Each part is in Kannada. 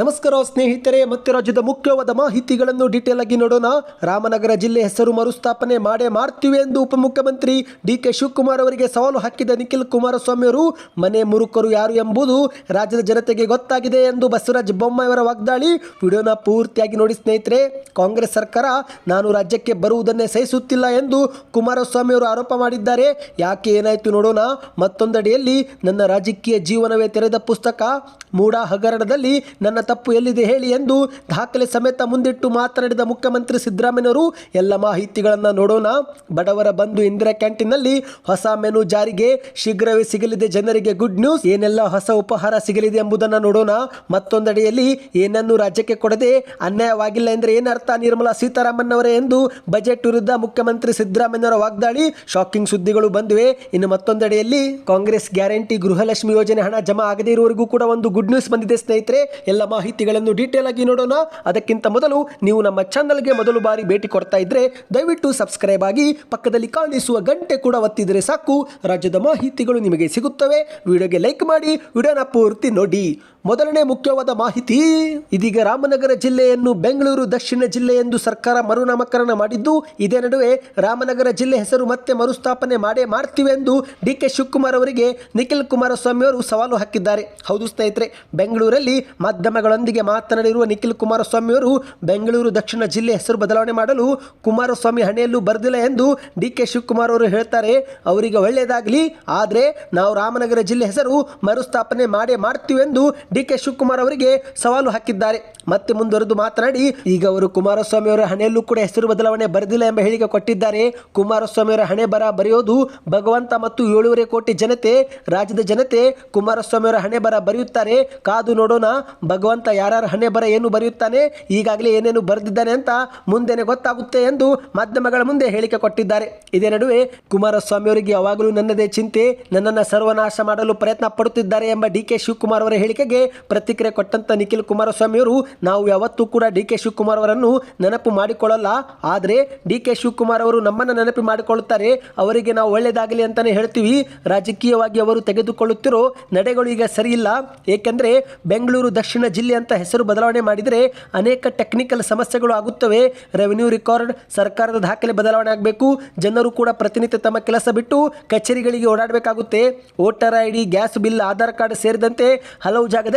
ನಮಸ್ಕಾರ ಸ್ನೇಹಿತರೆ, ಮತ್ತೆ ರಾಜ್ಯದ ಮುಖ್ಯವಾದ ಮಾಹಿತಿಗಳನ್ನು ಡೀಟೇಲ್ ಆಗಿ ನೋಡೋಣ. ರಾಮನಗರ ಜಿಲ್ಲೆ ಹೆಸರು ಮರುಸ್ಥಾಪನೆ ಮಾಡೇ ಮಾಡ್ತೀವಿ ಎಂದು ಉಪಮುಖ್ಯಮಂತ್ರಿ ಡಿ ಕೆ ಶಿವಕುಮಾರ್ ಅವರಿಗೆ ಸವಾಲು ಹಾಕಿದ ನಿಖಿಲ್ ಕುಮಾರಸ್ವಾಮಿ ಅವರು, ಮನೆ ಮುರುಕರು ಯಾರು ಎಂಬುದು ರಾಜ್ಯದ ಜನತೆಗೆ ಗೊತ್ತಾಗಿದೆ ಎಂದು ಬಸವರಾಜ ಬೊಮ್ಮಾಯಿಯವರ ವಾಗ್ದಾಳಿ. ವಿಡಿಯೋನ ಪೂರ್ತಿಯಾಗಿ ನೋಡಿ ಸ್ನೇಹಿತರೆ, ಕಾಂಗ್ರೆಸ್ ಸರ್ಕಾರ ನಾನು ರಾಜ್ಯಕ್ಕೆ ಬರುವುದನ್ನೇ ಸಹಿಸುತ್ತಿಲ್ಲ ಎಂದು ಕುಮಾರಸ್ವಾಮಿ ಅವರು ಆರೋಪ ಮಾಡಿದ್ದಾರೆ. ಯಾಕೆ ಏನಾಯಿತು ನೋಡೋಣ. ಮತ್ತೊಂದಡಿಯಲ್ಲಿ ನನ್ನ ರಾಜಕೀಯ ಜೀವನವೇ ತೆರೆದ ಪುಸ್ತಕ. ಮೂಡ ಹಗರಣದಲ್ಲಿ ನನ್ನ ತಪ್ಪು ಎಲ್ಲಿದೆ ಹೇಳಿ ಎಂದು ದಾಖಲೆ ಸಮೇತ ಮುಂದಿಟ್ಟು ಮಾತನಾಡಿದ ಮುಖ್ಯಮಂತ್ರಿ ಸಿದ್ದರಾಮಯ್ಯವರು ಎಲ್ಲ ಮಾಹಿತಿಗಳನ್ನು ನೋಡೋಣ. ಬಡವರ ಬಂಧು ಇಂದಿರಾ ಕ್ಯಾಂಟೀನ್ನಲ್ಲಿ ಹೊಸ ಮೆನು ಜಾರಿಗೆ ಶೀಘ್ರವೇ ಸಿಗಲಿದೆ ಜನರಿಗೆ ಗುಡ್ ನ್ಯೂಸ್. ಏನೆಲ್ಲ ಹೊಸ ಉಪಹಾರ ಸಿಗಲಿದೆ ಎಂಬುದನ್ನು ನೋಡೋಣ. ಮತ್ತೊಂದೆಡೆಯಲ್ಲಿ ಏನನ್ನು ರಾಜ್ಯಕ್ಕೆ ಕೊಡದೆ ಅನ್ಯಾಯವಾಗಿಲ್ಲ ಎಂದರೆ ಏನರ್ಥ? ನಿರ್ಮಲಾ ಸೀತಾರಾಮನ್ ಅವರೇ ಎಂದು ಬಜೆಟ್ ವಿರುದ್ಧ ಮುಖ್ಯಮಂತ್ರಿ ಸಿದ್ದರಾಮಯ್ಯವರ ವಾಗ್ದಾಳಿ. ಶಾಕಿಂಗ್ ಸುದ್ದಿಗಳು ಬಂದಿವೆ. ಇನ್ನು ಮತ್ತೊಂದೆಡೆಯಲ್ಲಿ ಕಾಂಗ್ರೆಸ್ ಗ್ಯಾರಂಟಿ ಗೃಹಲಕ್ಷ್ಮಿ ಯೋಜನೆ ಹಣ ಜಮಾ ಆಗದೇ ಇರುವವರೆಗೂ ಕೂಡ ಒಂದು ಗುಡ್ ನ್ಯೂಸ್ ಬಂದಿದೆ ಸ್ನೇಹಿತರೆ. ಎಲ್ಲ ಮಾಹಿತಿಗಳನ್ನು ಡೀಟೇಲ್ ಆಗಿ ನೋಡೋಣ. ಅದಕ್ಕಿಂತ ಮೊದಲು ನೀವು ನಮ್ಮ ಚಾನಲ್ಗೆ ಮೊದಲು ಬಾರಿ ಭೇಟಿ ಕೊಡ್ತಾ ಇದ್ರೆ ದಯವಿಟ್ಟು ಸಬ್ಸ್ಕ್ರೈಬ್ ಆಗಿ ಪಕ್ಕದಲ್ಲಿ ಕಾಣಿಸುವ ಗಂಟೆ ಕೂಡ ಒತ್ತಿದರೆ ಸಾಕು. ರಾಜ್ಯದ ಮಾಹಿತಿಗಳು ನಿಮಗೆ ಸಿಗುತ್ತವೆ. ವಿಡಿಯೋಗೆ ಲೈಕ್ ಮಾಡಿ. ವಿಡಿಯೋನ ಪೂರ್ತಿ ನೋಡಿ. ಮೊದಲನೇ ಮುಖ್ಯವಾದ ಮಾಹಿತಿ, ಇದೀಗ ರಾಮನಗರ ಜಿಲ್ಲೆಯನ್ನು ಬೆಂಗಳೂರು ದಕ್ಷಿಣ ಜಿಲ್ಲೆ ಎಂದು ಸರ್ಕಾರ ಮರುನಾಮಕರಣ ಮಾಡಿದ್ದು, ಇದೇ ನಡುವೆ ರಾಮನಗರ ಜಿಲ್ಲೆ ಹೆಸರು ಮತ್ತೆ ಮರುಸ್ಥಾಪನೆ ಮಾಡೇ ಮಾಡ್ತೀವಿ ಎಂದು ಡಿ ಕೆ ಶಿವಕುಮಾರ್ ಅವರಿಗೆ ನಿಖಿಲ್ ಕುಮಾರಸ್ವಾಮಿ ಅವರು ಸವಾಲು ಹಾಕಿದ್ದಾರೆ. ಹೌದು ಸ್ನೇಹಿತರೆ, ಬೆಂಗಳೂರಲ್ಲಿ ಮಾಧ್ಯಮಗಳೊಂದಿಗೆ ಮಾತನಾಡಿರುವ ನಿಖಿಲ್ ಕುಮಾರಸ್ವಾಮಿ ಅವರು, ಬೆಂಗಳೂರು ದಕ್ಷಿಣ ಜಿಲ್ಲೆ ಹೆಸರು ಬದಲಾವಣೆ ಮಾಡಲು ಕುಮಾರಸ್ವಾಮಿ ಹಣೆಯಲ್ಲೂ ಬರೆದಿಲ್ಲ ಎಂದು ಡಿ ಕೆ ಶಿವಕುಮಾರ್ ಅವರು ಹೇಳ್ತಾರೆ. ಅವರಿಗೆ ಒಳ್ಳೆಯದಾಗಲಿ, ಆದರೆ ನಾವು ರಾಮನಗರ ಜಿಲ್ಲೆ ಹೆಸರು ಮರುಸ್ಥಾಪನೆ ಮಾಡೇ ಮಾಡ್ತೀವಿ ಎಂದು ಡಿ ಕೆ ಶಿವಕುಮಾರ್ ಅವರಿಗೆ ಸವಾಲು ಹಾಕಿದ್ದಾರೆ. ಮತ್ತೆ ಮುಂದುವರೆದು ಮಾತನಾಡಿ, ಈಗ ಅವರು ಕುಮಾರಸ್ವಾಮಿ ಅವರ ಹಣೆಯಲ್ಲೂ ಕೂಡ ಹೆಸರು ಬದಲಾವಣೆ ಬರೆದಿಲ್ಲ ಎಂಬ ಹೇಳಿಕೆ ಕೊಟ್ಟಿದ್ದಾರೆ. ಕುಮಾರಸ್ವಾಮಿ ಅವರ ಹಣೆ ಬರ ಬರೆಯೋದು ಭಗವಂತ ಮತ್ತು ಏಳೂವರೆ ಕೋಟಿ ಜನತೆ, ರಾಜ್ಯದ ಜನತೆ ಕುಮಾರಸ್ವಾಮಿ ಅವರ ಹಣೆ ಬರ ಬರೆಯುತ್ತಾರೆ. ಕಾದು ನೋಡೋಣ, ಭಗವಂತ ಯಾರ್ಯಾರ ಹಣೆ ಬರ ಏನು ಬರೆಯುತ್ತಾನೆ, ಈಗಾಗಲೇ ಏನೇನು ಬರೆದಿದ್ದಾನೆ ಅಂತ ಮುಂದೆನೆ ಗೊತ್ತಾಗುತ್ತೆ ಎಂದು ಮಾಧ್ಯಮಗಳ ಮುಂದೆ ಹೇಳಿಕೆ ಕೊಟ್ಟಿದ್ದಾರೆ. ಇದೇ ನಡುವೆ ಕುಮಾರಸ್ವಾಮಿ ಅವರಿಗೆ ಯಾವಾಗಲೂ ನನ್ನದೇ ಚಿಂತೆ, ನನ್ನನ್ನು ಸರ್ವನಾಶ ಮಾಡಲು ಪ್ರಯತ್ನ ಪಡುತ್ತಿದ್ದಾರೆ ಎಂಬ ಡಿ ಕೆ ಶಿವಕುಮಾರ್ ಅವರ ಹೇಳಿಕೆಗೆ ಪ್ರತಿಕ್ರಿಯೆ ಕೊಟ್ಟಂತ ನಿಖಿಲ್ ಕುಮಾರಸ್ವಾಮಿ ಅವರು ನಾವು ಯಾವತ್ತೂ ಕೂಡ ಡಿ ಕೆ ಶಿವಕುಮಾರ್ ಅವರನ್ನು ನೆನಪು ಮಾಡಿಕೊಳ್ಳಲ್ಲ. ಆದರೆ ಡಿ ಕೆ ಶಿವಕುಮಾರ್ ಅವರು ನಮ್ಮನ್ನು ನೆನಪು ಮಾಡಿಕೊಳ್ಳುತ್ತಾರೆ. ಅವರಿಗೆ ನಾವು ಒಳ್ಳೆಯದಾಗಲಿ ಅಂತಾನೆ ಹೇಳ್ತೀವಿ. ರಾಜಕೀಯವಾಗಿ ಅವರು ತೆಗೆದುಕೊಳ್ಳುತ್ತಿರೋ ನಡೆಗಳು ಈಗ ಸರಿಯಿಲ್ಲ ಏಕೆಂದರೆ ಬೆಂಗಳೂರು ದಕ್ಷಿಣ ಜಿಲ್ಲೆ ಅಂತ ಹೆಸರು ಬದಲಾವಣೆ ಮಾಡಿದರೆ ಅನೇಕ ಟೆಕ್ನಿಕಲ್ ಸಮಸ್ಯೆಗಳು ಆಗುತ್ತವೆ. ರೆವೆನ್ಯೂ ರೆಕಾರ್ಡ್, ಸರ್ಕಾರದ ದಾಖಲೆ ಬದಲಾವಣೆ ಆಗಬೇಕು. ಜನರು ಕೂಡ ಪ್ರತಿನಿತ್ಯ ತಮ್ಮ ಕೆಲಸ ಬಿಟ್ಟು ಕಚೇರಿಗಳಿಗೆ ಓಡಾಡಬೇಕಾಗುತ್ತೆ. Voter I D, gas bill, Aadhaar card ಸೇರಿದಂತೆ ಹಲವು ಜಾಗದಲ್ಲಿ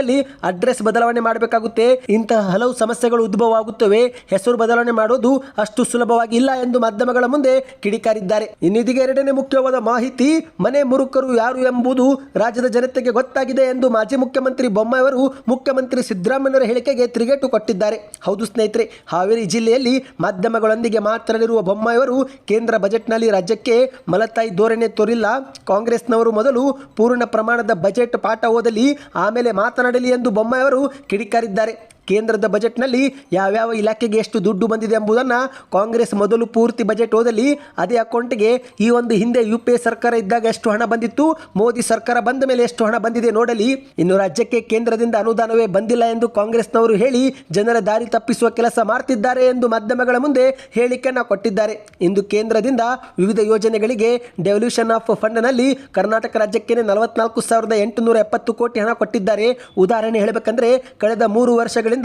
ಅಡ್ರೆಸ್ ಬದಲಾವಣೆ ಮಾಡಬೇಕಾಗುತ್ತೆ. ಇಂತಹ ಹಲವು ಸಮಸ್ಯೆಗಳು ಉದ್ಭವ ಆಗುತ್ತವೆ ಹೆಸರು ಬದಲಾವಣೆ ಮಾಡೋದು ಅಷ್ಟು ಸುಲಭವಾಗಿ ಇಲ್ಲ ಎಂದು ಮಾಧ್ಯಮಗಳ ಮುಂದೆ ಕಿಡಿಕಾರಿದ್ದಾರೆ. ಇನ್ನಿದಿಗೆ ಎರಡನೇ ಮುಖ್ಯವಾದ ಮಾಹಿತಿ, ಮನೆ ಮುರುಕರು ಯಾರು ಎಂಬುದು ರಾಜ್ಯದ ಜನತೆಗೆ ಗೊತ್ತಾಗಿದೆ ಎಂದು ಮಾಜಿ ಮುಖ್ಯಮಂತ್ರಿ ಬೊಮ್ಮಾಯಿ ಅವರು ಮುಖ್ಯಮಂತ್ರಿ ಸಿದ್ದರಾಮಯ್ಯವರ ಹೇಳಿಕೆಗೆ ತಿರುಗೇಟು ಕೊಟ್ಟಿದ್ದಾರೆ. ಹೌದು ಸ್ನೇಹಿತರೆ, ಹಾವೇರಿ ಜಿಲ್ಲೆಯಲ್ಲಿ ಮಾಧ್ಯಮಗಳೊಂದಿಗೆ ಮಾತನಾಡಿರುವ ಬೊಮ್ಮಾಯಿ ಅವರು, ಕೇಂದ್ರ ಬಜೆಟ್ನಲ್ಲಿ ರಾಜ್ಯಕ್ಕೆ ಮಲತಾಯಿ ಧೋರಣೆ ತೋರಿಲ್ಲ. ಕಾಂಗ್ರೆಸ್ನವರು ಮೊದಲು ಪೂರ್ಣ ಪ್ರಮಾಣದ ಬಜೆಟ್ ಪಾಠ ಓದಲಿ, ಆಮೇಲೆ ಮಾತನಾಡಲಿ ಎಂದು ಬೊಮ್ಮಾಯಿ ಅವರು ಕಿಡಿಕಾರಿದ್ದಾರೆ. ಕೇಂದ್ರದ ಬಜೆಟ್ನಲ್ಲಿ ಯಾವ್ಯಾವ ಇಲಾಖೆಗೆ ಎಷ್ಟು ದುಡ್ಡು ಬಂದಿದೆ ಎಂಬುದನ್ನು ಕಾಂಗ್ರೆಸ್ ಮೊದಲು ಪೂರ್ತಿ ಬಜೆಟ್ ಓದಲಿ, ಅದೇ ಅಕೌಂಟ್ಗೆ ಈ ಒಂದು ಹಿಂದೆ ಯು ಸರ್ಕಾರ ಇದ್ದಾಗ ಎಷ್ಟು ಹಣ ಬಂದಿತ್ತು, ಮೋದಿ ಸರ್ಕಾರ ಬಂದ ಮೇಲೆ ಎಷ್ಟು ಹಣ ಬಂದಿದೆ ನೋಡಲಿ. ಇನ್ನು ರಾಜ್ಯಕ್ಕೆ ಕೇಂದ್ರದಿಂದ ಅನುದಾನವೇ ಬಂದಿಲ್ಲ ಎಂದು ಕಾಂಗ್ರೆಸ್ನವರು ಹೇಳಿ ಜನರ ದಾರಿ ತಪ್ಪಿಸುವ ಕೆಲಸ ಮಾಡ್ತಿದ್ದಾರೆ ಎಂದು ಮಾಧ್ಯಮಗಳ ಮುಂದೆ ಹೇಳಿಕೆಯನ್ನು ಕೊಟ್ಟಿದ್ದಾರೆ. ಇಂದು ಕೇಂದ್ರದಿಂದ ವಿವಿಧ ಯೋಜನೆಗಳಿಗೆ ಡೆವಲ್ಯೂಷನ್ ಆಫ್ ಫಂಡ್ನಲ್ಲಿ ಕರ್ನಾಟಕ ರಾಜ್ಯಕ್ಕೆ ನಲವತ್ನಾಲ್ಕು ಸಾವಿರದ ಎಂಟುನೂರ ಎಪ್ಪತ್ತು ಕೋಟಿ ಹಣ ಕೊಟ್ಟಿದ್ದಾರೆ. ಉದಾಹರಣೆ ಹೇಳಬೇಕಂದ್ರೆ, ಕಳೆದ ಮೂರು ವರ್ಷಗಳಿಂದ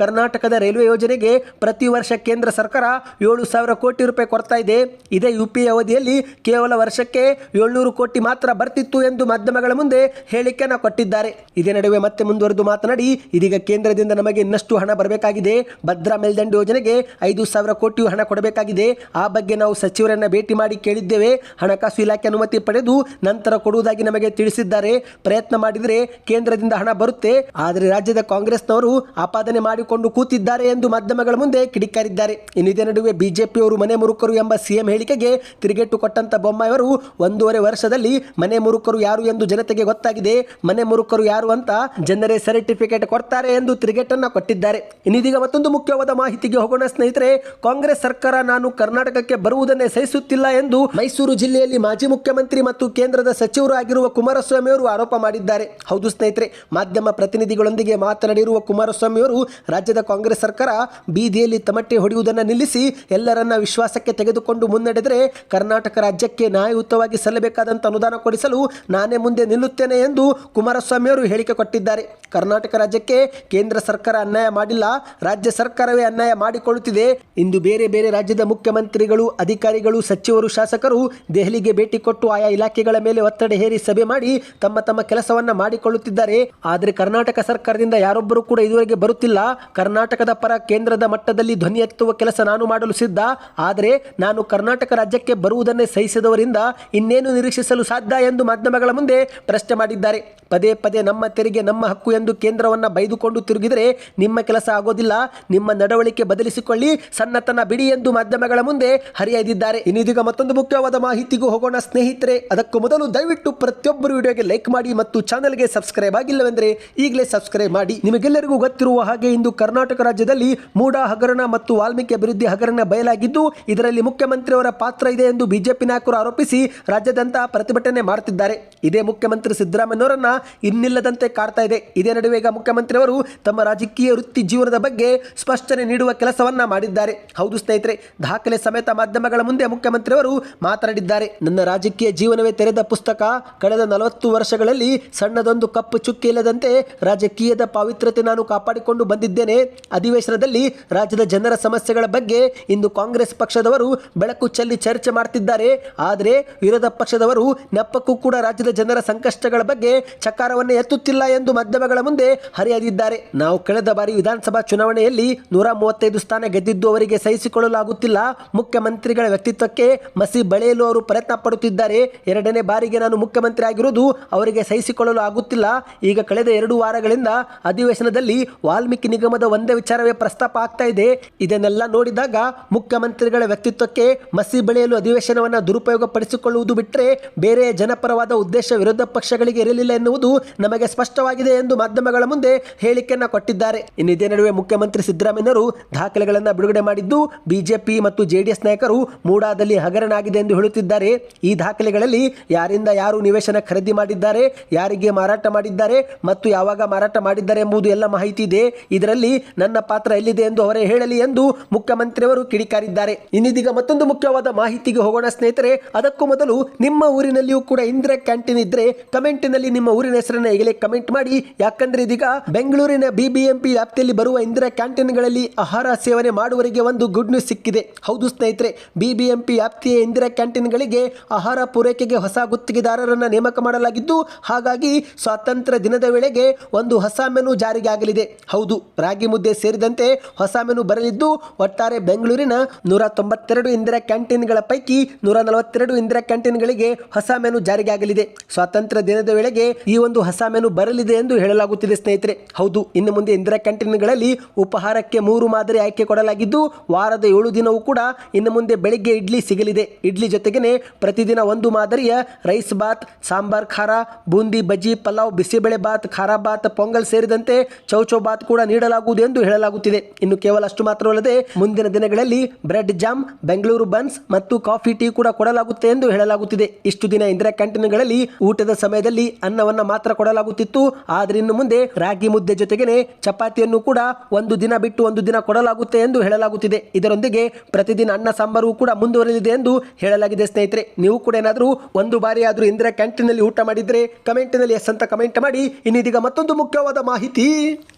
ಕರ್ನಾಟಕದ ರೈಲ್ವೆ ಯೋಜನೆಗೆ ಪ್ರತಿ ವರ್ಷ ಕೇಂದ್ರ ಸರ್ಕಾರ ಏಳು ಸಾವಿರ ಕೋಟಿ ರೂಪಾಯಿ ಕೊಡ್ತಾ ಇದೆ. ಇದೇ ಯು ಪಿ ಅವಧಿಯಲ್ಲಿ ಕೇವಲ ವರ್ಷಕ್ಕೆ ಏಳ್ನೂರು ಕೋಟಿ ಮಾತ್ರ ಬರ್ತಿತ್ತು ಎಂದು ಮಾಧ್ಯಮಗಳ ಮುಂದೆ ಹೇಳಿಕೆಯನ್ನು ಕೊಟ್ಟಿದ್ದಾರೆ. ಇದೇ ನಡುವೆ ಮತ್ತೆ ಮುಂದುವರೆದು ಮಾತನಾಡಿ, ಇದೀಗ ಕೇಂದ್ರದಿಂದ ನಮಗೆ ಇನ್ನಷ್ಟು ಹಣ ಬರಬೇಕಾಗಿದೆ. ಭದ್ರಾ ಮೇಲ್ದಂಡೆ ಯೋಜನೆಗೆ ಐದು ಸಾವಿರ ಕೋಟಿ ಹಣ ಕೊಡಬೇಕಾಗಿದೆ. ಆ ಬಗ್ಗೆ ನಾವು ಸಚಿವರನ್ನ ಭೇಟಿ ಮಾಡಿ ಕೇಳಿದ್ದೇವೆ. ಹಣಕಾಸು ಇಲಾಖೆ ಅನುಮತಿ ಪಡೆದು ನಂತರ ಕೊಡುವುದಾಗಿ ನಮಗೆ ತಿಳಿಸಿದ್ದಾರೆ. ಪ್ರಯತ್ನ ಮಾಡಿದರೆ ಕೇಂದ್ರದಿಂದ ಹಣ ಬರುತ್ತೆ. ಆದರೆ ರಾಜ್ಯದ ಕಾಂಗ್ರೆಸ್ನವರು ಆಪಾದನೆ ಮಾಡಿಕೊಂಡು ಕೂತಿದ್ದಾರೆ ಎಂದು ಮಾಧ್ಯಮಗಳ ಮುಂದೆ ಕಿಡಿಕಾರಿದ್ದಾರೆ. ಇನ್ನು ಇದೇ ನಡುವೆ ಬಿಜೆಪಿಯವರು ಮನೆ ಮುರುಕರು ಎಂಬ ಸಿಎಂ ಹೇಳಿಕೆಗೆ ತಿರುಗೇಟು ಕೊಟ್ಟಂತ ಬೊಮ್ಮಾಯಿಯವರು ಒಂದೂವರೆ ವರ್ಷದಲ್ಲಿ ಮನೆ ಮುರುಕರು ಯಾರು ಎಂದು ಜನತೆಗೆ ಗೊತ್ತಾಗಿದೆ. ಮನೆ ಮುರುಕರು ಯಾರು ಅಂತ ಜನರೇ ಸರ್ಟಿಫಿಕೇಟ್ ಕೊಡ್ತಾರೆ ಎಂದು ತಿರುಗೇಟನ್ನ ಕೊಟ್ಟಿದ್ದಾರೆ. ಇನ್ನಿದೀಗ ಮತ್ತೊಂದು ಮುಖ್ಯವಾದ ಮಾಹಿತಿಗೆ ಹೋಗೋಣ ಸ್ನೇಹಿತರೆ, ಕಾಂಗ್ರೆಸ್ ಸರ್ಕಾರ ನಾನು ಕರ್ನಾಟಕಕ್ಕೆ ಬರುವುದನ್ನೇ ಸಹಿಸುತ್ತಿಲ್ಲ ಎಂದು ಮೈಸೂರು ಜಿಲ್ಲೆಯಲ್ಲಿ ಮಾಜಿ ಮುಖ್ಯಮಂತ್ರಿ ಮತ್ತು ಕೇಂದ್ರದ ಸಚಿವರು ಆಗಿರುವ ಕುಮಾರಸ್ವಾಮಿ ಅವರು ಆರೋಪ ಮಾಡಿದ್ದಾರೆ. ಹೌದು ಸ್ನೇಹಿತರೆ, ಮಾಧ್ಯಮ ಪ್ರತಿನಿಧಿಗಳೊಂದಿಗೆ ಮಾತನಾಡಿರುವ ಕುಮಾರಸ್ವಾಮಿ ಅವರು ರಾಜ್ಯದ ಕಾಂಗ್ರೆಸ್ ಸರ್ಕಾರ ಬೀದಿಯಲ್ಲಿ ತಮಟೆ ಹೊಡೆಯುವುದನ್ನು ನಿಲ್ಲಿಸಿ ಎಲ್ಲರನ್ನ ವಿಶ್ವಾಸಕ್ಕೆ ತೆಗೆದುಕೊಂಡು ಮುನ್ನಡೆದರೆ ಕರ್ನಾಟಕ ರಾಜ್ಯಕ್ಕೆ ನ್ಯಾಯಯುತವಾಗಿ ಸಲ್ಲಬೇಕಾದಂಥ ಅನುದಾನ ಕೊಡಿಸಲು ನಾನೇ ಮುಂದೆ ನಿಲ್ಲುತ್ತೇನೆ ಎಂದು ಕುಮಾರಸ್ವಾಮಿ ಅವರು ಹೇಳಿಕೆ ಕೊಟ್ಟಿದ್ದಾರೆ. ಕರ್ನಾಟಕ ರಾಜ್ಯಕ್ಕೆ ಕೇಂದ್ರ ಸರ್ಕಾರ ಅನ್ಯಾಯ ಮಾಡಿಲ್ಲ, ರಾಜ್ಯ ಸರ್ಕಾರವೇ ಅನ್ಯಾಯ ಮಾಡಿಕೊಳ್ಳುತ್ತಿದೆ. ಇಂದು ಬೇರೆ ಬೇರೆ ರಾಜ್ಯದ ಮುಖ್ಯಮಂತ್ರಿಗಳು, ಅಧಿಕಾರಿಗಳು, ಸಚಿವರು, ಶಾಸಕರು ದೆಹಲಿಗೆ ಭೇಟಿ ಕೊಟ್ಟು ಆಯಾ ಇಲಾಖೆಗಳ ಮೇಲೆ ಒತ್ತಡ ಹೇರಿ ಸಭೆ ಮಾಡಿ ತಮ್ಮ ತಮ್ಮ ಕೆಲಸವನ್ನ ಮಾಡಿಕೊಳ್ಳುತ್ತಿದ್ದಾರೆ. ಆದರೆ ಕರ್ನಾಟಕ ಸರ್ಕಾರದಿಂದ ಯಾರೊಬ್ಬರು ಕೂಡ ಇದುವರೆಗೆ ಬರುತ್ತಿಲ್ಲ ಕರ್ನಾಟಕದ ಪರ ಕೇಂದ್ರದ ಮಟ್ಟದಲ್ಲಿ ಧ್ವನಿ ಎತ್ತುವ ಕೆಲಸ ನಾನು ಮಾಡಲು ಸಿದ್ಧ. ಆದರೆ ನಾನು ಕರ್ನಾಟಕ ರಾಜ್ಯಕ್ಕೆ ಬರುವುದನ್ನೇ ಸಹಿಸಿದವರಿಂದ ಇನ್ನೇನು ನಿರೀಕ್ಷಿಸಲು ಸಾಧ್ಯ ಎಂದು ಮಾಧ್ಯಮಗಳ ಮುಂದೆ ಪ್ರಶ್ನೆ ಮಾಡಿದ್ದಾರೆ. ಪದೇ ಪದೇ ನಮ್ಮ ತೆರಿಗೆ, ನಮ್ಮ ಹಕ್ಕು ಎಂದು ಕೇಂದ್ರವನ್ನು ಬೈದುಕೊಂಡು ತಿರುಗಿದರೆ ನಿಮ್ಮ ಕೆಲಸ ಆಗೋದಿಲ್ಲ. ನಿಮ್ಮ ನಡವಳಿಕೆ ಬದಲಿಸಿಕೊಳ್ಳಿ. ಸಣ್ಣತನ ಬಿಡಿ ಎಂದು ಮಾಧ್ಯಮಗಳ ಮುಂದೆ ಹರಿಯದಿದ್ದಾರೆ. ಇನ್ನಿದೀಗ ಮತ್ತೊಂದು ಮುಖ್ಯವಾದ ಮಾಹಿತಿಗೂ ಹೋಗೋಣ ಸ್ನೇಹಿತರೆ. ಅದಕ್ಕೂ ಮೊದಲು ದಯವಿಟ್ಟು ಪ್ರತಿಯೊಬ್ಬರು ವಿಡಿಯೋಗೆ ಲೈಕ್ ಮಾಡಿ ಮತ್ತು ಚಾನೆಲ್ಗೆ ಸಬ್ಸ್ಕ್ರೈಬ್ ಆಗಿಲ್ಲವೆಂದರೆ ಈಗಲೇ ಸಬ್ಸ್ಕ್ರೈಬ್ ಮಾಡಿ. ನಿಮಗೆಲ್ಲರಿಗೂ ಗೊತ್ತಿರುವ ಹಾಗೆ ಇಂದು ಕರ್ನಾಟಕ ರಾಜ್ಯದಲ್ಲಿ ಮೂಡ ಹಗರಣ ಮತ್ತು ವಾಲ್ಮೀಕಿ ಅಭಿವೃದ್ಧಿ ಹಗರಣ ಬಯಲಾಗಿದ್ದು, ಇದರಲ್ಲಿ ಮುಖ್ಯಮಂತ್ರಿಯವರ ಪಾತ್ರ ಇದೆ ಎಂದು ಬಿಜೆಪಿ ನಾಯಕರು ಆರೋಪಿಸಿ ರಾಜ್ಯದಂತ ಪ್ರತಿಭಟನೆ ಮಾಡುತ್ತಿದ್ದಾರೆ. ಇದೇ ಮುಖ್ಯಮಂತ್ರಿ ಸಿದ್ದರಾಮಯ್ಯನವರನ್ನ ಇನ್ನಿಲ್ಲದಂತೆ ಕಾಡ್ತಾ ಇದೆ. ಇದೇ ನಡುವೆ ಈಗ ಮುಖ್ಯಮಂತ್ರಿಯವರು ತಮ್ಮ ರಾಜಕೀಯ ವೃತ್ತಿ ಜೀವನದ ಬಗ್ಗೆ ಸ್ಪಷ್ಟನೆ ನೀಡುವ ಕೆಲಸವನ್ನ ಮಾಡಿದ್ದಾರೆ. ಹೌದು ಸ್ನೇಹಿತರೆ, ದಾಖಲೆ ಸಮೇತ ಮಾಧ್ಯಮಗಳ ಮುಂದೆ ಮುಖ್ಯಮಂತ್ರಿಯವರು ಮಾತನಾಡಿದ್ದಾರೆ. ನನ್ನ ರಾಜಕೀಯ ಜೀವನವೇ ತೆರೆದ ಪುಸ್ತಕ ಕಳೆದ ನಲವತ್ತು ವರ್ಷಗಳಲ್ಲಿ ಸಣ್ಣದೊಂದು ಕಪ್ಪು ಚುಕ್ಕಿ ಇಲ್ಲದಂತೆ ರಾಜಕೀಯದ ಪಾವಿತ್ರ್ಯತೆ ನಾನು ಕಾಪಾಡಿಕೊಂಡು. ಬಂದಿದ್ದೇನೆ. ಅಧಿವೇಶನದಲ್ಲಿ ರಾಜ್ಯದ ಜನರ ಸಮಸ್ಯೆಗಳ ಬಗ್ಗೆ ಇಂದು ಕಾಂಗ್ರೆಸ್ ಪಕ್ಷದವರು ಬೆಳಕು ಚೆಲ್ಲಿ ಚರ್ಚೆ ಮಾಡ್ತಿದ್ದಾರೆ. ಆದರೆ ವಿರೋಧ ಪಕ್ಷದವರು ನೆಪ್ಪಕ್ಕೂ ಕೂಡ ರಾಜ್ಯದ ಜನರ ಸಂಕಷ್ಟಗಳ ಬಗ್ಗೆ ಚಕಾರವನ್ನು ಎತ್ತುತ್ತಿಲ್ಲ ಎಂದು ಮಾಧ್ಯಮಗಳ ಮುಂದೆ ಹರಿಯದಿದ್ದಾರೆ ನಾವು ಕಳೆದ ಬಾರಿ ವಿಧಾನಸಭಾ ಚುನಾವಣೆಯಲ್ಲಿ ನೂರ ಮೂವತ್ತೈದು ಸ್ಥಾನ ಗೆದ್ದಿದ್ದು ಅವರಿಗೆ ಸಹಿಸಿಕೊಳ್ಳಲಾಗುತ್ತಿಲ್ಲ. ಮುಖ್ಯಮಂತ್ರಿಗಳ ವ್ಯಕ್ತಿತ್ವಕ್ಕೆ ಮಸಿ ಬಳೆಯಲು ಅವರು ಪ್ರಯತ್ನ ಪಡುತ್ತಿದ್ದಾರೆ. ಎರಡನೇ ಬಾರಿಗೆ ನಾನು ಮುಖ್ಯಮಂತ್ರಿ ಆಗಿರುವುದು ಅವರಿಗೆ ಸಹಿಸಿಕೊಳ್ಳಲು ಆಗುತ್ತಿಲ್ಲ. ಈಗ ಕಳೆದ ಎರಡು ವಾರಗಳಿಂದ ಅಧಿವೇಶನದಲ್ಲಿ ವಾಲ್ಮೀಕಿ ನಿಗಮದ ಒಂದೇ ವಿಚಾರವೇ ಪ್ರಸ್ತಾಪ ಆಗ್ತಾ ಇದೆ. ಇದನ್ನೆಲ್ಲ ನೋಡಿದಾಗ ಮುಖ್ಯಮಂತ್ರಿಗಳ ವ್ಯಕ್ತಿತ್ವಕ್ಕೆ ಮಸಿ ಬೆಳೆಯಲು ಅಧಿವೇಶನವನ್ನು ದುರುಪಯೋಗ ಪಡಿಸಿಕೊಳ್ಳುವುದು ಬಿಟ್ಟರೆ ಬೇರೆ ಜನಪರವಾದ ಉದ್ದೇಶ ವಿರೋಧ ಪಕ್ಷಗಳಿಗೆ ಇರಲಿಲ್ಲ ಎನ್ನುವುದು ನಮಗೆ ಸ್ಪಷ್ಟವಾಗಿದೆ ಎಂದು ಮಾಧ್ಯಮಗಳ ಮುಂದೆ ಹೇಳಿಕೆಯನ್ನು ಕೊಟ್ಟಿದ್ದಾರೆ. ಇನ್ನು ಇದೇ ನಡುವೆ ಮುಖ್ಯಮಂತ್ರಿ ಸಿದ್ದರಾಮಯ್ಯರು ದಾಖಲೆಗಳನ್ನು ಬಿಡುಗಡೆ ಮಾಡಿದ್ದು ಬಿಜೆಪಿ ಮತ್ತು ಜೆಡಿಎಸ್ ನಾಯಕರು ಮೂಡಾದಲ್ಲಿ ಹಗರಣ ಆಗಿದೆ ಎಂದು ಹೇಳುತ್ತಿದ್ದಾರೆ. ಈ ದಾಖಲೆಗಳಲ್ಲಿ ಯಾರಿಂದ ಯಾರು ನಿವೇಶನ ಖರೀದಿ ಮಾಡಿದ್ದಾರೆ, ಯಾರಿಗೆ ಮಾರಾಟ ಮಾಡಿದ್ದಾರೆ ಮತ್ತು ಯಾವಾಗ ಮಾರಾಟ ಮಾಡಿದ್ದಾರೆ ಎಂಬುದು ಎಲ್ಲ ಮಾಹಿತಿ ಇದೆ. ಇದರಲ್ಲಿ ನನ್ನ ಪಾತ್ರ ಎಲ್ಲಿದೆ ಎಂದು ಅವರೇ ಹೇಳಲಿ ಎಂದು ಮುಖ್ಯಮಂತ್ರಿಯವರು ಕಿಡಿಕಾರಿದ್ದಾರೆ. ಇನ್ನಿದೀಗ ಮತ್ತೊಂದು ಮುಖ್ಯವಾದ ಮಾಹಿತಿಗೆ ಹೋಗೋಣ ಸ್ನೇಹಿತರೆ, ಅದಕ್ಕೂ ಮೊದಲು ನಿಮ್ಮ ಊರಿನಲ್ಲಿಯೂ ಕೂಡ ಇಂದಿರಾ ಕ್ಯಾಂಟೀನ್ ಇದ್ರೆ ಕಮೆಂಟಿನಲ್ಲಿ ನಿಮ್ಮ ಊರಿನ ಹೆಸರನ್ನ ಈಗಲೇ ಕಮೆಂಟ್ ಮಾಡಿ. ಯಾಕಂದ್ರೆ ಇದೀಗ ಬೆಂಗಳೂರಿನ ಬಿಬಿಎಂಪಿ ವ್ಯಾಪ್ತಿಯಲ್ಲಿ ಬರುವ ಇಂದಿರಾ ಕ್ಯಾಂಟೀನ್ಗಳಲ್ಲಿ ಆಹಾರ ಸೇವನೆ ಮಾಡುವವರಿಗೆ ಒಂದು ಗುಡ್ ನ್ಯೂಸ್ ಸಿಕ್ಕಿದೆ. ಹೌದು ಸ್ನೇಹಿತರೆ ಬಿಬಿಎಂಪಿ ವ್ಯಾಪ್ತಿಯ ಇಂದಿರಾ ಕ್ಯಾಂಟೀನ್ಗಳಿಗೆ ಆಹಾರ ಪೂರೈಕೆಗೆ ಹೊಸ ಗುತ್ತಿಗೆದಾರರನ್ನ ನೇಮಕ ಮಾಡಲಾಗಿದ್ದು, ಹಾಗಾಗಿ ಸ್ವಾತಂತ್ರ್ಯ ದಿನದ ವೇಳೆಗೆ ಒಂದು ಹೊಸ ಮೆನು ಜಾರಿಗೆ ಆಗಲಿದೆ. ಹೌದು. ರಾಗಿ ಮುದ್ದೆ ಸೇರಿದಂತೆ ಹೊಸ ಮೆನು ಬರಲಿದ್ದು, ಒಟ್ಟಾರೆ ಬೆಂಗಳೂರಿನ ನೂರ ತೊಂಬತ್ತೆರಡು ಇಂದಿರಾ ಕ್ಯಾಂಟೀನ್ಗಳ ಪೈಕಿ ನೂರ ನಲವತ್ತೆರಡು ಇಂದಿರಾ ಕ್ಯಾಂಟೀನ್ಗಳಿಗೆ ಹೊಸ ಮೆನು ಜಾರಿಗೆ ಆಗಲಿದೆ ಸ್ವಾತಂತ್ರ್ಯ ದಿನದ ವೇಳೆಗೆ ಈ ಒಂದು ಹೊಸ ಮೆನು ಬರಲಿದೆ ಎಂದು ಹೇಳಲಾಗುತ್ತಿದೆ ಸ್ನೇಹಿತರೆ. ಹೌದು, ಇನ್ನು ಮುಂದೆ ಇಂದಿರಾ ಕ್ಯಾಂಟೀನ್ಗಳಲ್ಲಿ ಉಪಹಾರಕ್ಕೆ ಮೂರು ಮಾದರಿ ಆಯ್ಕೆ ಕೊಡಲಾಗಿದ್ದು, ವಾರದ ಏಳು ದಿನವೂ ಕೂಡ ಇನ್ನು ಮುಂದೆ ಬೆಳಿಗ್ಗೆ ಇಡ್ಲಿ ಸಿಗಲಿದೆ. ಇಡ್ಲಿ ಜೊತೆಗೇನೆ ಪ್ರತಿದಿನ ಒಂದು ಮಾದರಿಯ ರೈಸ್ ಬಾತ್, ಸಾಂಬಾರ್ ಖಾರ, ಬೂಂದಿ ಬಜ್ಜಿ, ಪಲಾವ್, ಬಿಸಿಬೇಳೆ ಬಾತ್, ಖಾರ ಬಾತ್, ಪೊಂಗಲ್ ಸೇರಿದಂತೆ ಚೌಚೌ ಬಾತ್ ಕೂಡ ನೀಡಲಾಗುವುದು ಎಂದು ಹೇಳಲಾಗುತ್ತಿದೆ. ಇನ್ನು ಕೇವಲ ಅಷ್ಟು ಮಾತ್ರವಲ್ಲದೆ ಮುಂದಿನ ದಿನಗಳಲ್ಲಿ ಬ್ರೆಡ್ ಜಾಮ್, ಬೆಂಗಳೂರು ಬನ್ಸ್ ಮತ್ತು ಕಾಫಿ ಟೀ ಕೂಡ ಕೊಡಲಾಗುತ್ತೆ ಎಂದು ಹೇಳಲಾಗುತ್ತಿದೆ. ಇಷ್ಟು ದಿನ ಇಂದಿರಾ ಕ್ಯಾಂಟೀನ್ಗಳಲ್ಲಿ ಊಟದ ಸಮಯದಲ್ಲಿ ಅನ್ನವನ್ನ ಮಾತ್ರ ಕೊಡಲಾಗುತ್ತಿತ್ತು. ಆದರೆ ಇನ್ನು ಮುಂದೆ ರಾಗಿ ಮುದ್ದೆ ಜೊತೆಗೇನೆ ಚಪಾತಿಯನ್ನು ಕೂಡ ಒಂದು ದಿನ ಬಿಟ್ಟು ಒಂದು ದಿನ ಕೊಡಲಾಗುತ್ತೆ ಎಂದು ಹೇಳಲಾಗುತ್ತಿದೆ. ಇದರೊಂದಿಗೆ ಪ್ರತಿದಿನ ಅನ್ನ ಸಾಂಬಾರು ಕೂಡ ಮುಂದುವರೆಯಲಿದೆ ಎಂದು ಹೇಳಲಾಗಿದೆ ಸ್ನೇಹಿತರೆ. ನೀವು ಕೂಡ ಏನಾದರೂ ಒಂದು ಬಾರಿ ಆದರೂ ಇಂದಿರಾ ಕ್ಯಾಂಟೀನಲ್ಲಿ ಊಟ ಮಾಡಿದ್ರೆ ಕಮೆಂಟಿನಲ್ಲಿ ಎಸ್ ಅಂತ ಕಮೆಂಟ್ ಮಾಡಿ. ಇನ್ನಿದೀಗ ಮತ್ತೊಂದು ಮುಖ್ಯವಾದ ಮಾಹಿತಿ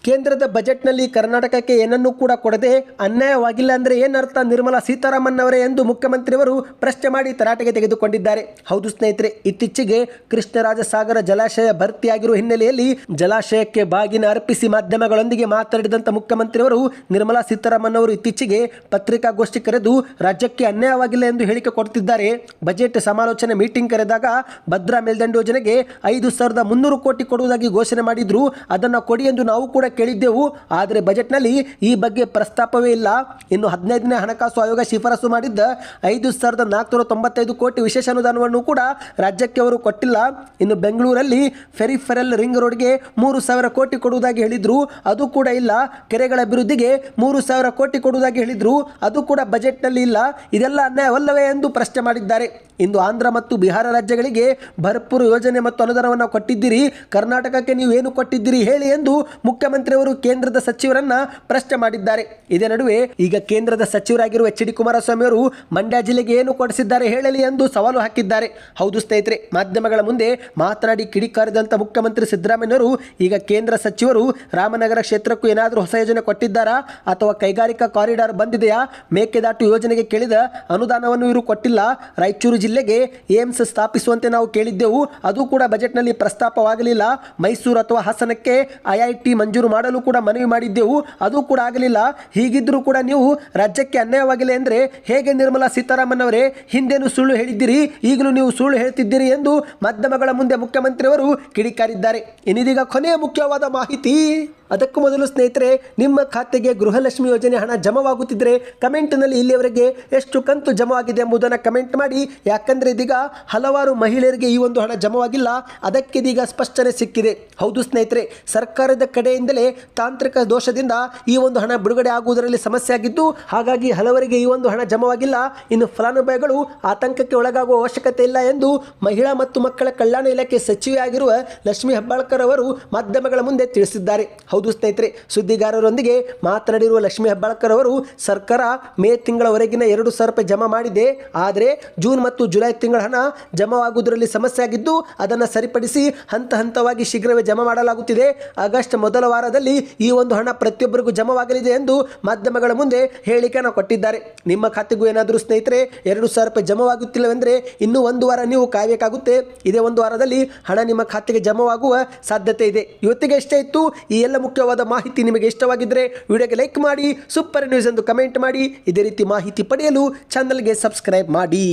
ಕೇಂದ್ರದ ಬಜೆಟ್ನಲ್ಲಿ ಕರ್ನಾಟಕಕ್ಕೆ ಏನನ್ನೂ ಕೂಡ ಕೊಡದೆ ಅನ್ಯಾಯವಾಗಿಲ್ಲ ಅಂದ್ರೆ ಏನರ್ಥ ನಿರ್ಮಲಾ ಸೀತಾರಾಮನ್ ಅವರೇ ಎಂದು ಮುಖ್ಯಮಂತ್ರಿಯವರು ಪ್ರಶ್ನೆ ಮಾಡಿ ತರಾಟೆಗೆ ತೆಗೆದುಕೊಂಡಿದ್ದಾರೆ. ಹೌದು ಸ್ನೇಹಿತರೆ, ಇತ್ತೀಚೆಗೆ ಕೃಷ್ಣರಾಜ ಸಾಗರ ಜಲಾಶಯ ಭರ್ತಿಯಾಗಿರುವ ಹಿನ್ನೆಲೆಯಲ್ಲಿ ಜಲಾಶಯಕ್ಕೆ ಬಾಗಿನ ಅರ್ಪಿಸಿ ಮಾಧ್ಯಮಗಳೊಂದಿಗೆ ಮಾತನಾಡಿದಂತ ಮುಖ್ಯಮಂತ್ರಿಯವರು, ನಿರ್ಮಲಾ ಸೀತಾರಾಮನ್ ಅವರು ಇತ್ತೀಚೆಗೆ ಪತ್ರಿಕಾಗೋಷ್ಠಿ ಕರೆದು ರಾಜ್ಯಕ್ಕೆ ಅನ್ಯಾಯವಾಗಿಲ್ಲ ಎಂದು ಹೇಳಿಕೆ ಕೊಡುತ್ತಿದ್ದಾರೆ ಬಜೆಟ್ ಸಮಾಲೋಚನೆ ಮೀಟಿಂಗ್ ಕರೆದಾಗ ಭದ್ರಾ ಮೇಲ್ದಂಡೆ ಯೋಜನೆಗೆ ಐದು ಸಾವಿರದ ಮುನ್ನೂರು ಕೋಟಿ ಕೊಡುವುದಾಗಿ ಘೋಷಣೆ ಮಾಡಿದ್ರು. ಅದನ್ನು ಕೊಡಿ ಎಂದು ನಾವು ಕೂಡ ಕೇಳಿದ್ದೆವು. ಆದರೆ ಬಜೆಟ್ನಲ್ಲಿ ಈ ಬಗ್ಗೆ ಪ್ರಸ್ತಾಪವೇ ಇಲ್ಲ. ಇನ್ನು ಹದಿನೈದನೇ ಹಣಕಾಸು ಆಯೋಗ ಶಿಫಾರಸು ಮಾಡಿದ್ದ ಐದು ಸಾವಿರದ ನಾಲ್ಕುನೂರ ತೊಂಬತ್ತೈದು ಕೋಟಿ ವಿಶೇಷ ಅನುದಾನವನ್ನು ಕೂಡ ರಾಜ್ಯಕ್ಕೆ ಅವರು ಕೊಟ್ಟಿಲ್ಲ. ಇನ್ನು ಬೆಂಗಳೂರಲ್ಲಿ ಫೆರಿಫೆರಲ್ ರಿಂಗ್ ರೋಡ್ಗೆ ಮೂರು ಸಾವಿರ ಕೋಟಿ ಕೊಡುವುದಾಗಿ ಹೇಳಿದ್ರು, ಅದು ಕೂಡ ಇಲ್ಲ. ಕೆರೆಗಳ ಅಭಿವೃದ್ಧಿಗೆ ಮೂರು ಸಾವಿರ ಕೋಟಿ ಕೊಡುವುದಾಗಿ ಹೇಳಿದ್ರು, ಅದು ಕೂಡ ಬಜೆಟ್ನಲ್ಲಿ ಇಲ್ಲ. ಇದೆಲ್ಲ ಅನ್ಯಾಯವಲ್ಲವೇ ಎಂದು ಪ್ರಶ್ನೆ ಮಾಡಿದ್ದಾರೆ. ಇಂದು ಆಂಧ್ರ ಮತ್ತು ಬಿಹಾರ ರಾಜ್ಯಗಳಿಗೆ ಭರ್ಪೂರ್ ಯೋಜನೆ ಮತ್ತು ಅನುದಾನವನ್ನು ಕೊಟ್ಟಿದ್ದೀರಿ. ಕರ್ನಾಟಕಕ್ಕೆ ನೀವು ಏನು ಕೊಟ್ಟಿದ್ದೀರಿ ಹೇಳಿ ಎಂದು ಮುಖ್ಯಮಂತ್ರಿಯವರು ಕೇಂದ್ರದ ಸಚಿವರನ್ನ ಪ್ರಶ್ನೆ ಮಾಡಿದ್ದಾರೆ. ಇದೇ ನಡುವೆ ಈಗ ಕೇಂದ್ರದ ಸಚಿವರಾಗಿರುವ ಎಚ್ ಡಿ ಕುಮಾರಸ್ವಾಮಿ ಅವರು ಮಂಡ್ಯ ಜಿಲ್ಲೆಗೆ ಏನು ಕೊಡಿಸಿದ್ದಾರೆ ಹೇಳಲಿ ಎಂದು ಸವಾಲು ಹಾಕಿದ್ದಾರೆ. ಹೌದು ಸ್ನೇಹಿತರೆ, ಮಾಧ್ಯಮಗಳ ಮುಂದೆ ಮಾತನಾಡಿ ಕಿಡಿಕಾರಿದಂತಹ ಮುಖ್ಯಮಂತ್ರಿ ಸಿದ್ದರಾಮಯ್ಯವರು ಈಗ ಕೇಂದ್ರ ಸಚಿವರು ರಾಮನಗರ ಕ್ಷೇತ್ರಕ್ಕೂ ಏನಾದರೂ ಹೊಸ ಯೋಜನೆ ಕೊಟ್ಟಿದ್ದಾರಾ ಅಥವಾ ಕೈಗಾರಿಕಾ ಕಾರಿಡಾರ್ ಬಂದಿದೆಯಾ? ಮೇಕೆದಾಟು ಯೋಜನೆಗೆ ಕೇಳಿದ ಅನುದಾನವನ್ನು ಇವರು ಕೊಟ್ಟಿಲ್ಲ. ರಾಯಚೂರು ಜಿಲ್ಲೆಗೆ ಏಮ್ಸ್ ಸ್ಥಾಪಿಸುವಂತೆ ನಾವು ಕೇಳಿದ್ದೆವು. ಅದು ಕೂಡ ಬಜೆಟ್ನಲ್ಲಿ ಪ್ರಸ್ತಾಪವಾಗಲಿಲ್ಲ. ಮೈಸೂರು ಅಥವಾ ಹಾಸನಕ್ಕೆ ಐಐಟಿ ಮಂಜೂರು ಮಾಡಲು ಕೂಡ ಮನವಿ ಮಾಡಿದ್ದೆವು, ಅದು ಕೂಡ ಆಗಲಿಲ್ಲ. ಹೀಗಿದ್ದರೂ ಕೂಡ ನೀವು ರಾಜ್ಯಕ್ಕೆ ಅನ್ಯಾಯವಾಗಿಲ್ಲ ಅಂದರೆ ಹೇಗೆ ನಿರ್ಮಲಾ ಸೀತಾರಾಮನ್ ಅವರೇ ಹಿಂದೇನು ಸುಳ್ಳು ಹೇಳಿದ್ದೀರಿ? ಈಗಲೂ ನೀವು ಸುಳ್ಳು ಹೇಳ್ತಿದ್ದೀರಿ ಎಂದು ಮಾಧ್ಯಮಗಳ ಮುಂದೆ ಮುಖ್ಯಮಂತ್ರಿಯವರು ಕಿಡಿಕಾರಿದ್ದಾರೆ. ಇನ್ನಿದೀಗ ಕೊನೆಯ ಮುಖ್ಯವಾದ ಮಾಹಿತಿ. ಅದಕ್ಕೂ ಮೊದಲು ಸ್ನೇಹಿತರೆ, ನಿಮ್ಮ ಖಾತೆಗೆ ಗೃಹಲಕ್ಷ್ಮಿ ಯೋಜನೆ ಹಣ ಜಮವಾಗುತ್ತಿದ್ದರೆ ಕಮೆಂಟ್ನಲ್ಲಿ ಇಲ್ಲಿಯವರೆಗೆ ಎಷ್ಟು ಕಂತು ಜಮವಾಗಿದೆ ಎಂಬುದನ್ನು ಕಮೆಂಟ್ ಮಾಡಿ. ಯಾಕಂದರೆ ಇದೀಗ ಹಲವಾರು ಮಹಿಳೆಯರಿಗೆ ಈ ಒಂದು ಹಣ ಜಮವಾಗಿಲ್ಲ. ಅದಕ್ಕೆ ಇದೀಗ ಸ್ಪಷ್ಟನೆ ಸಿಕ್ಕಿದೆ. ಹೌದು ಸ್ನೇಹಿತರೆ, ಸರ್ಕಾರದ ಕಡೆಯಿಂದಲೇ ತಾಂತ್ರಿಕ ದೋಷದಿಂದ ಈ ಒಂದು ಹಣ ಬಿಡುಗಡೆ ಆಗುವುದರಲ್ಲಿ ಸಮಸ್ಯೆ ಆಗಿದ್ದು, ಹಾಗಾಗಿ ಹಲವರಿಗೆ ಈ ಒಂದು ಹಣ ಜಮವಾಗಿಲ್ಲ. ಇನ್ನು ಫಲಾನುಭವಿಗಳು ಆತಂಕಕ್ಕೆ ಒಳಗಾಗುವ ಅವಶ್ಯಕತೆ ಇಲ್ಲ ಎಂದು ಮಹಿಳಾ ಮತ್ತು ಮಕ್ಕಳ ಕಲ್ಯಾಣ ಇಲಾಖೆ ಸಚಿವೆಯಾಗಿರುವ ಲಕ್ಷ್ಮೀ ಹೆಬ್ಬಾಳ್ಕರ್ ಅವರು ಮಾಧ್ಯಮಗಳ ಮುಂದೆ ತಿಳಿಸಿದ್ದಾರೆ. ಹೌದು ಸ್ನೇಹಿತರೆ, ಸುದ್ದಿಗಾರರೊಂದಿಗೆ ಮಾತನಾಡಿರುವ ಲಕ್ಷ್ಮೀ ಹೆಬ್ಬಾಳ್ಕರ್ ಅವರು, ಸರ್ಕಾರ ಮೇ ತಿಂಗಳವರೆಗಿನ ಎರಡು ಸಾವಿರ ರೂಪಾಯಿ ಜಮಾ ಮಾಡಿದೆ. ಆದರೆ ಜೂನ್ ಮತ್ತು ಜುಲೈ ತಿಂಗಳ ಹಣ ಜಮಾವಾಗುವುದರಲ್ಲಿ ಸಮಸ್ಯೆ ಆಗಿದ್ದು, ಅದನ್ನು ಸರಿಪಡಿಸಿ ಹಂತ ಹಂತವಾಗಿ ಶೀಘ್ರವೇ ಜಮಾ ಮಾಡಲಾಗುತ್ತಿದೆ. ಆಗಸ್ಟ್ ಮೊದಲ ವಾರದಲ್ಲಿ ಈ ಒಂದು ಹಣ ಪ್ರತಿಯೊಬ್ಬರಿಗೂ ಜಮವಾಗಲಿದೆ ಎಂದು ಮಾಧ್ಯಮಗಳ ಮುಂದೆ ಹೇಳಿಕೆಯನ್ನು ಕೊಟ್ಟಿದ್ದಾರೆ. ನಿಮ್ಮ ಖಾತೆಗೂ ಏನಾದರೂ ಸ್ನೇಹಿತರೆ, ಎರಡು ಸಾವಿರ ರೂಪಾಯಿ ಜಮವಾಗುತ್ತಿಲ್ಲವೆಂದರೆ ಇನ್ನೂ ಒಂದು ವಾರ ನೀವು ಕಾಯಬೇಕಾಗುತ್ತೆ. ಇದೇ ಒಂದು ವಾರದಲ್ಲಿ ಹಣ ನಿಮ್ಮ ಖಾತೆಗೆ ಜಮವಾಗುವ ಸಾಧ್ಯತೆ ಇದೆ. ಇವತ್ತಿಗೆ ಇಷ್ಟ ಇತ್ತು. ಈ ಎಲ್ಲ ಮುಖ್ಯವಾದ ಮಾಹಿತಿ ನಿಮಗೆ ಇಷ್ಟವಾಗಿದ್ದರೆ ವಿಡಿಯೋಗೆ ಲೈಕ್ ಮಾಡಿ, ಸೂಪರ್ ನ್ಯೂಸ್ ಎಂದು ಕಮೆಂಟ್ ಮಾಡಿ, ಇದೇ ರೀತಿ ಮಾಹಿತಿ ಪಡೆಯಲು ಚಾನಲ್ಗೆ ಸಬ್ಸ್ಕ್ರೈಬ್ ಮಾಡಿ.